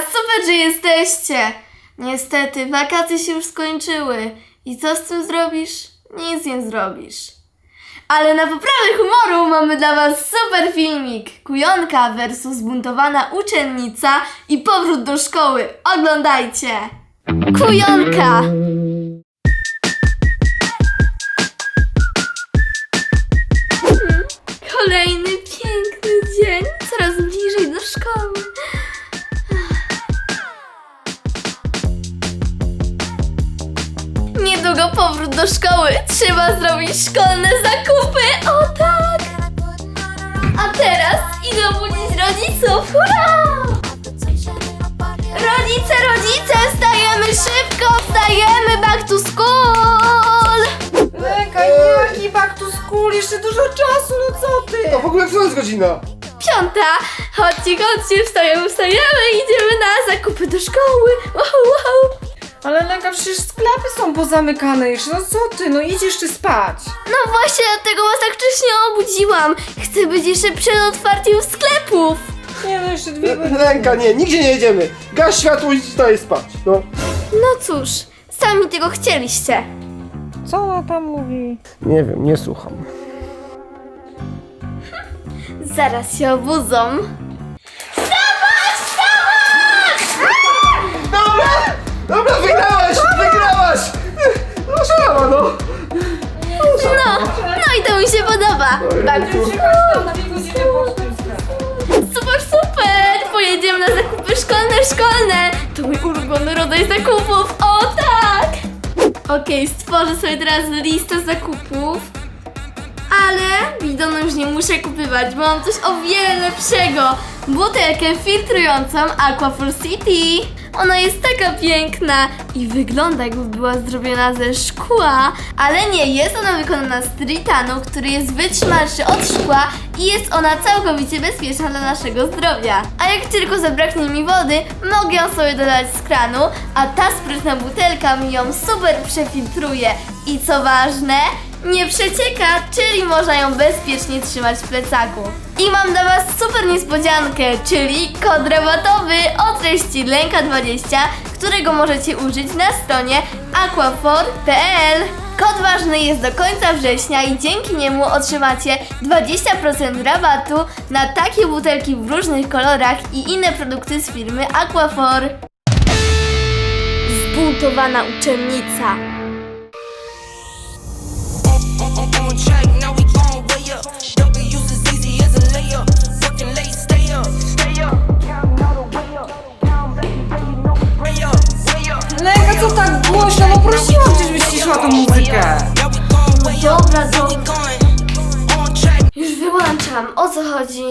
super, że jesteście! Niestety, wakacje się już skończyły. I co z tym zrobisz? Nic nie zrobisz. Ale na poprawę humoru mamy dla Was super filmik. Kujonka versus zbuntowana uczennica i powrót do szkoły. Oglądajcie! Kujonka! Hmm, Kolejny piękny dzień, coraz bliżej do szkoły. Powrót do szkoły. Trzeba zrobić szkolne zakupy. O tak! A teraz idę obudzić rodziców. Hurra! Rodzice, rodzice, wstajemy szybko, wstajemy, back to school! Leka, jaki back to school? Jeszcze dużo czasu, no co ty? A w ogóle co jest godzina? Piąta, chodźcie, chodźcie, wstajemy, wstajemy, idziemy na zakupy do szkoły. Wow, wow. Ale Lenka, przecież sklepy są pozamykane jeszcze, no co ty? No idź jeszcze spać. No właśnie, dlatego was tak wcześnie obudziłam. Chcę być jeszcze przed otwarciem sklepów. Nie no, jeszcze dwie godziny. Ręka, nie, nigdzie nie jedziemy. Gaś światło i daję spać. No. No cóż, sami tego chcieliście. Co ona tam mówi? Nie wiem, nie słucham. Zaraz się obudzą. Na tym sklepie. Super, super! Pojedziemy na zakupy szkolne, szkolne! To mój ulubiony rodzaj zakupów, o tak! Okej, stworzę sobie teraz listę zakupów. Ale bidonu już nie muszę kupywać, bo mam coś o wiele lepszego. Butelkę filtrującą Aquafull City. Ona jest taka piękna i wygląda jakby była zrobiona ze szkła, ale nie, jest ona wykonana z tritanu, który jest wytrzymalszy od szkła i jest ona całkowicie bezpieczna dla naszego zdrowia. A jak tylko zabraknie mi wody, mogę ją sobie dodać z kranu, a ta sprytna butelka mi ją super przefiltruje. I co ważne, nie przecieka, czyli można ją bezpiecznie trzymać w plecaku. I mam dla Was super niespodziankę, czyli kod rabatowy o treści Lenka20, którego możecie użyć na stronie aquafor.pl. Kod ważny jest do końca września i dzięki niemu otrzymacie 20% rabatu na takie butelki w różnych kolorach i inne produkty z firmy Aquafor. Zbuntowana uczennica. Up. As easy as a layup. Working late, stay. Stay up. Lenka, co tak głośno? No prosiłam cię, żebyś ciszyła tą muzykę. Dobra, dobra. Już wyłączam. O co chodzi?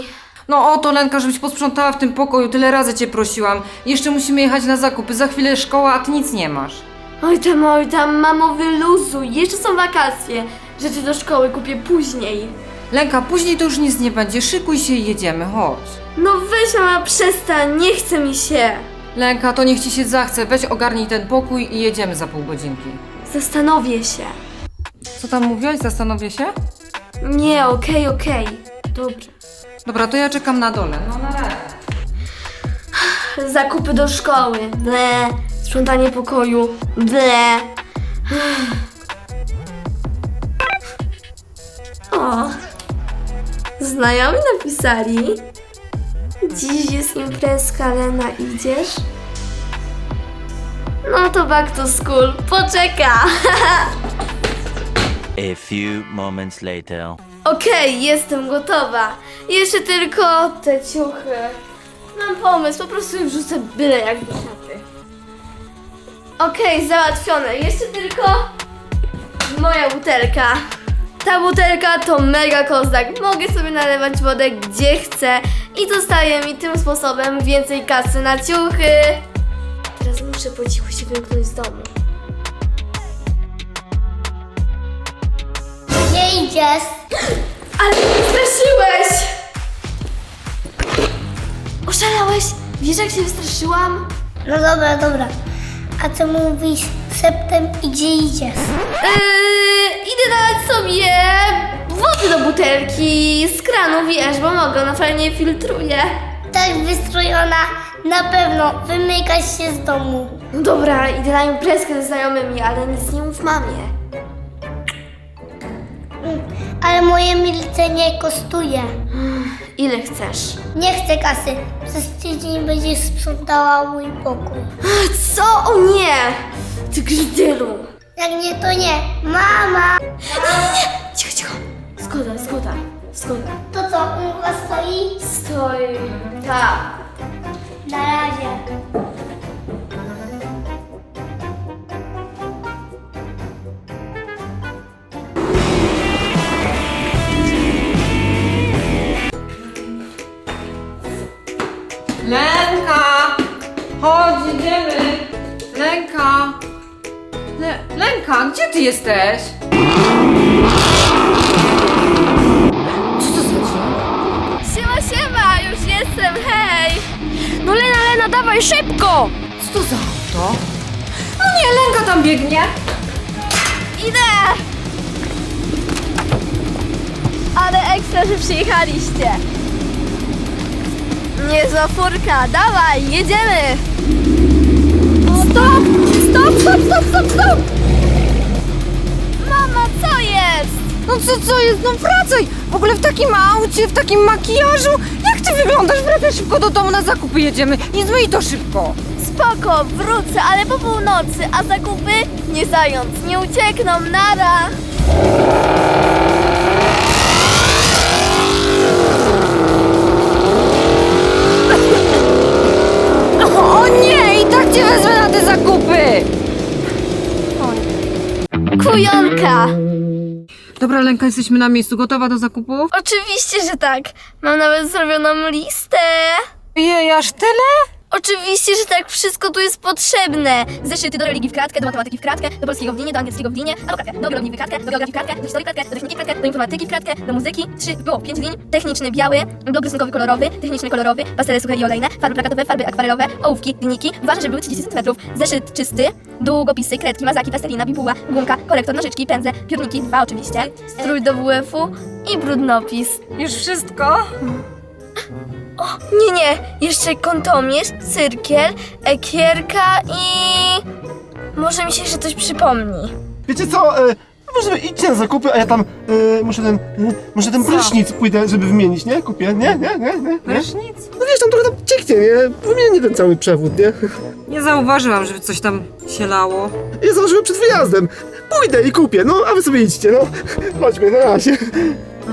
No o to Lenka, żebyś posprzątała w tym pokoju, tyle razy cię prosiłam. Jeszcze musimy jechać na zakupy, za chwilę szkoła, a ty nic nie masz. Oj tam, oj tam, mamo, wyluzuj. Jeszcze są wakacje. Rzeczy do szkoły kupię później. Lenka, później to już nic nie będzie, szykuj się i jedziemy, chodź. No weź mama, przestań, nie chce mi się. Lenka, to niech ci się zachce, weź ogarnij ten pokój i jedziemy za pół godzinki. Zastanowię się. Co tam mówiłaś? Zastanowię się? Nie, okej, okej. Dobrze. Dobra, to ja czekam na dole. No na razie. Zakupy do szkoły. Ble. Sprzątanie pokoju. Ble. O. Znajomi napisali. Dziś jest imprezka, Lena, idziesz? No to back to school. Poczeka. A few moments later. Okej, jestem gotowa. Jeszcze tylko te ciuchy. Mam pomysł, po prostu je wrzucę byle jak do szafy. Okej, załatwione. Jeszcze tylko moja butelka. Ta butelka to mega kozak. Mogę sobie nalewać wodę gdzie chcę i dostaje mi tym sposobem więcej kasy na ciuchy. Teraz muszę po cichu się wymknąć z domu. Gdzie idziesz? Ale mnie wystraszyłeś! Oszalałeś? Wiesz jak się wystraszyłam? No dobra, dobra. A co mówisz septem i gdzie idziesz? Yy, idę dać sobie wody do butelki z kranu, wiesz, bo mogę, ona fajnie filtruje. tak wystrojona, na pewno wymykasz się z domu. No dobra, idę na imprezkę ze znajomymi, ale nic nie mów mamie. Ale moje milczenie kosztuje. Ile chcesz? Nie chcę kasy. Przez tydzień będziesz sprzątała mój pokój. Co? O nie! Ty grzydylu! Jak nie, to nie. Mama! Cicho, cicho. Zgoda, zgoda, zgoda. To co, u was stoi? Stoi. Tak. Na razie. Chodź, idziemy! Lenka! Le Lenka, gdzie ty jesteś? Co to? Siema, siema, już jestem, hej! No Lena, Lena, dawaj szybko! Co to za auto? No nie, Lenka tam biegnie! Idę! Ale ekstra, że przyjechaliście. Niezła furka, dawaj, jedziemy! Stop! Stop, stop, stop, stop, stop! Mama, co jest? No co, co jest? No wracaj! W ogóle w takim aucie, w takim makijażu! Jak ty wyglądasz? Wracaj szybko do domu, na zakupy jedziemy i zmyj to szybko! Spoko, wrócę, ale po północy, a zakupy? Nie zając, nie uciekną, nara! Nie! I tak cię wezmę na te zakupy! Kujonka! Dobra, Lenka, jesteśmy na miejscu. Gotowa do zakupów? Oczywiście, że tak. Mam nawet zrobioną listę. Jej, aż tyle? Oczywiście, że tak, wszystko tu jest potrzebne. Zeszyty do religii w kratkę, do matematyki w kratkę, do polskiego w linie, do angielskiego w linie, albo kratkę, do biologii w kratkę, do geografii w kratkę, do historii w kratkę, do techniki w kratkę, do informatyki w kratkę, do muzyki, trzy, było, pięć lin, techniczny biały, blok rysunkowy kolorowy, techniczny kolorowy, pastele suche i olejne, farby plakatowe, farby akwarelowe, ołówki, linijki, ważne, żeby były 30 cm, zeszyt czysty, długopisy, kredki, mazaki, pastelina, bibuła, gumka, korektor, nożyczki, pędze, piórniki, dwa oczywiście, strój do WF-u i brudnopis. Już wszystko? Nie, nie, jeszcze kątomierz, cyrkiel, ekierka i... Może mi się jeszcze coś przypomni. Wiecie co? E, może idźcie na zakupy, a ja tam e, muszę ten, e, może ten prysznic pójdę, żeby wymienić, nie? Kupię, nie? Nie? Nie? Nie? nie? Prysznic? No wiesz, tam trochę tam cieknie, nie? Wymienię ten cały przewód, nie? Nie zauważyłam, żeby coś tam się lało. Ja założyłem przed wyjazdem. Pójdę i kupię, no a wy sobie idźcie, no. Chodźmy, na razie.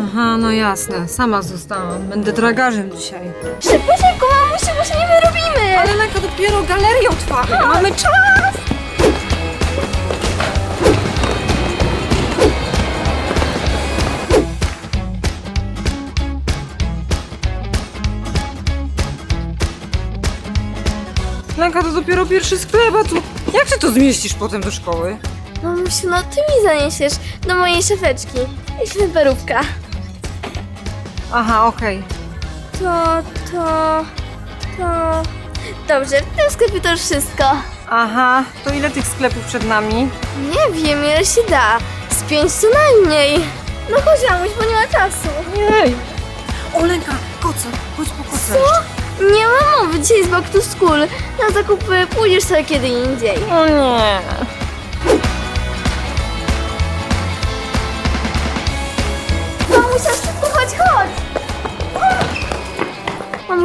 Aha, no jasne. Sama zostałam. Będę tragarzem dzisiaj. Szybko, szybko, mamusiu, bo się nie wyrobimy! Ale Lenka, dopiero galerię otwarła. Mamy czas! Lenka, to dopiero pierwszy sklep, a tu... Jak ty to zmieścisz potem do szkoły? Mamusiu, no ty mi zaniesiesz do mojej szafeczki. I śleperówka. Aha, okej. To, to, to... Dobrze, w tym sklepie to już wszystko. Aha, to ile tych sklepów przed nami? Nie wiem, ile się da. Z pięć co najmniej. No chodź, mamuś, bo nie ma czasu. Jej! O, Lenka, koce, chodź po koce. Co? Nie ma mowy, dzisiaj jest back to school. Na zakupy pójdziesz sobie kiedy indziej. O nie.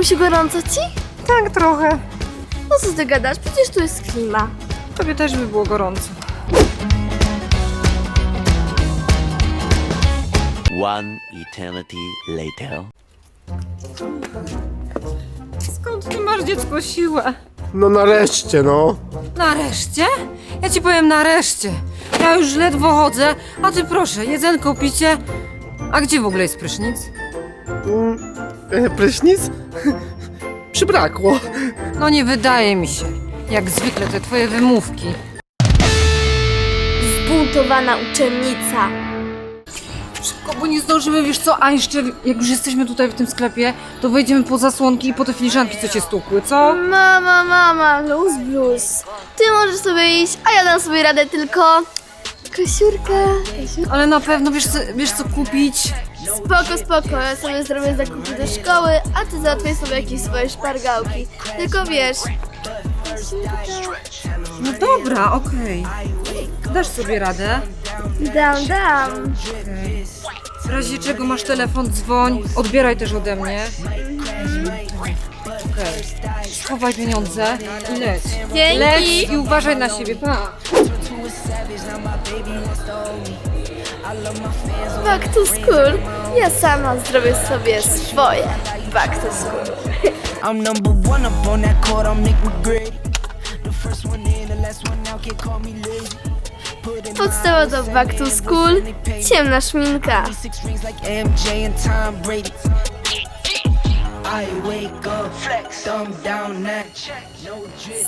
Mamusiu, gorąco ci? Tak trochę. No co ty gadasz? Przecież tu jest klima. Tobie też by było gorąco. One eternity later. Skąd ty masz dziecko siłę? No nareszcie, no. Nareszcie? Ja ci powiem nareszcie. Ja już ledwo chodzę, a ty proszę, jedzenko picie. A gdzie w ogóle jest prysznic? Mm, e, prysznic? Przybrakło. No nie wydaje mi się. Jak zwykle te twoje wymówki. Zbuntowana uczennica. Szybko, bo nie zdążymy, wiesz co? A jeszcze, jak już jesteśmy tutaj w tym sklepie, to wejdziemy po zasłonki i po te filiżanki, co cię stukły, co? Mama, mama, luz blues. Ty możesz sobie iść, a ja dam sobie radę tylko... Kasiurka. Ale na pewno wiesz co, wiesz co kupić? Spoko, spoko, ja sobie zrobię zakupy do szkoły, a ty załatwiaj sobie jakieś swoje szpargałki. Tylko wiesz, No dobra, okej. Dasz sobie radę? dam, dam. W razie czego masz telefon, dzwoń. Odbieraj też ode mnie. Okej. Schowaj pieniądze i leć. Leć Dzięki. i uważaj na siebie, pa. Back to school. Ja sama zrobię sobie swoje back to school. I'm number one up on that court, I'm Nick McGrady. The first one in, the last one out, can't call me lazy. Podstawa do back to school. Ciemna szminka. no.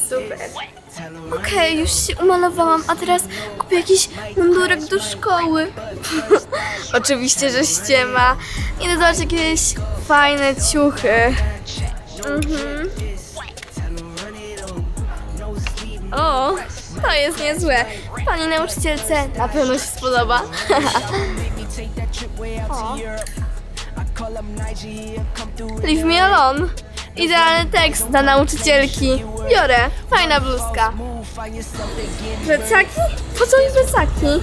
Super. Okej, już się umalowałam, a teraz kupię jakiś mundurek do szkoły. Oczywiście, że ściema. Idę zobaczyć jakieś fajne ciuchy. Mhm. O, to jest niezłe. Pani nauczycielce na pewno się spodoba. o. Leave me alone. Idealny tekst dla nauczycielki. Biorę. Fajna bluzka. Plecaki? Po co mi plecaki?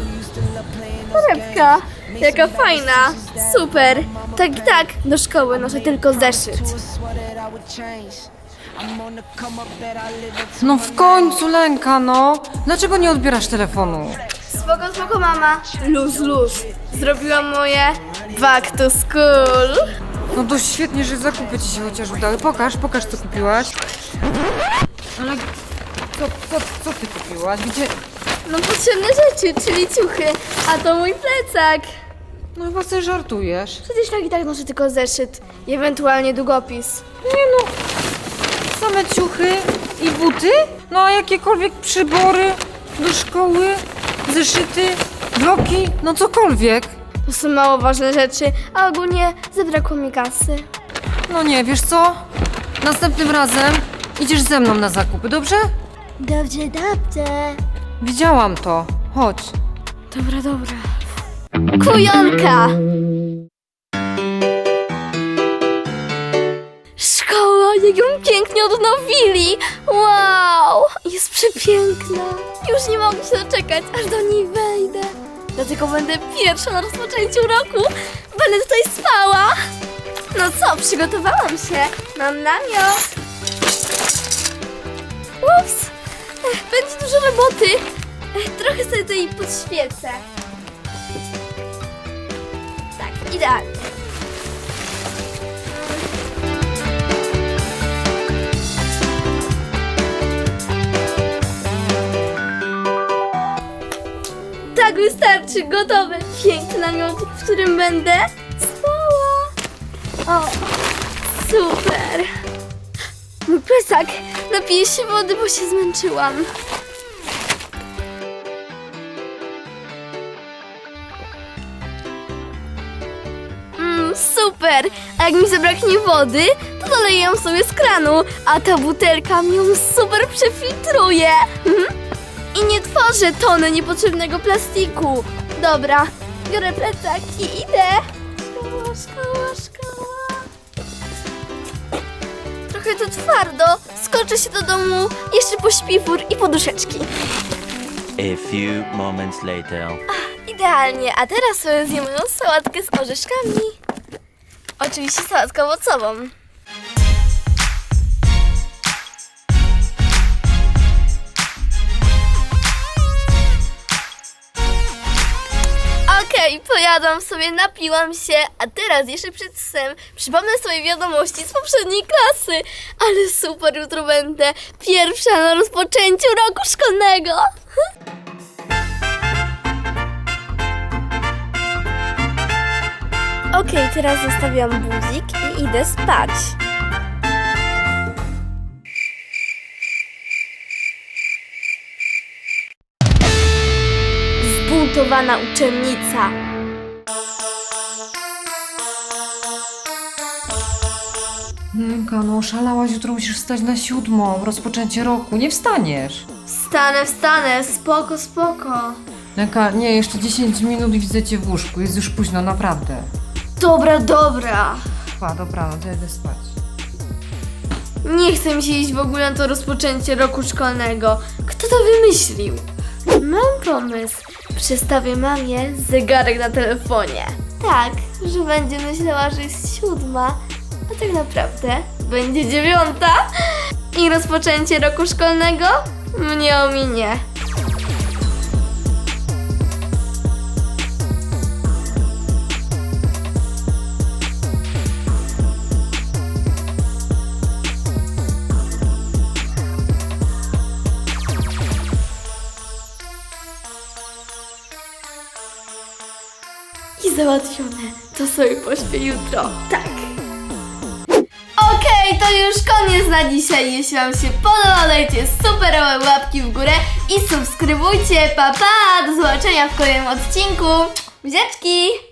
Torebka. Jaka fajna. Super. Tak i tak, do szkoły noszę tylko zeszyt. No w końcu, Lenka, no. Dlaczego nie odbierasz telefonu? Spoko, spoko mama. Luz, luz. Zrobiłam moje back to school. No to świetnie, że zakupy ci się chociaż udały. Pokaż, pokaż co kupiłaś. Ale co, co, co ty kupiłaś? Gdzie? No potrzebne rzeczy, czyli ciuchy. A to mój plecak. No chyba sobie żartujesz. Przecież tak i tak noszę tylko zeszyt. I ewentualnie długopis. Nie no, same ciuchy i buty? No a jakiekolwiek przybory do szkoły, zeszyty, bloki, no cokolwiek. To są mało ważne rzeczy, a ogólnie zabrakło mi kasy. No nie, wiesz co? Następnym razem idziesz ze mną na zakupy, dobrze? Dobrze, dobrze. Widziałam to. Chodź. Dobra, dobra. Kujonka! Szkoła, jak ją pięknie odnowili! Wow! Jest przepiękna. Już nie mogę się doczekać, aż do niej wejdę. Dlatego będę pierwsza na rozpoczęciu roku. Będę tutaj spała. No co, przygotowałam się. Mam namiot. Ups! Ech, Będzie dużo roboty. Ech, Trochę sobie tutaj podświecę. Tak, idealnie. Wystarczy, gotowe. Piękny namiot, w którym będę spała. O, super. Mój plecak. Napiję się wody, bo się zmęczyłam. Mmm, super! A jak mi zabraknie wody, to doleję ją sobie z kranu, a ta butelka mi ją super przefiltruje. Mhm. I nie tworzę tony niepotrzebnego plastiku. Dobra, biorę plecak i idę. Szkoła, szkoła, szkoła. Trochę to twardo. Skoczę się do domu, jeszcze pośpiwór i poduszeczki. A few moments later. Idealnie, a teraz sobie zjem moją sałatkę z orzeszkami. Oczywiście sałatkę owocową. Okej, pojadłam sobie, napiłam się, a teraz jeszcze przed snem przypomnę sobie wiadomości z poprzedniej klasy. Ale super, jutro będę pierwsza na rozpoczęciu roku szkolnego. Okej, teraz zostawiam buzik i idę spać. Zbuntowana uczennica. Lenka, no szalałaś, jutro musisz wstać na siódmą, rozpoczęcie roku. Nie wstaniesz. Wstanę, wstanę, spoko, spoko. Lenka, nie, jeszcze 10 minut i widzę cię w łóżku. Jest już późno, naprawdę. Dobra, dobra. Pa, dobranoc, ja idę spać. Nie chce mi się iść w ogóle na to rozpoczęcie roku szkolnego. Kto to wymyślił? Mam pomysł. Przestawię mamie zegarek na telefonie. Tak, że będzie myślała, że jest siódma, a tak naprawdę będzie dziewiąta. I rozpoczęcie roku szkolnego mnie ominie. Załatwione. To sobie pośpię jutro. Tak. Okej, to już koniec na dzisiaj. Jeśli Wam się podoba, dajcie superowe łapki w górę i subskrybujcie. Pa, pa! Do zobaczenia w kolejnym odcinku. Buziaczki!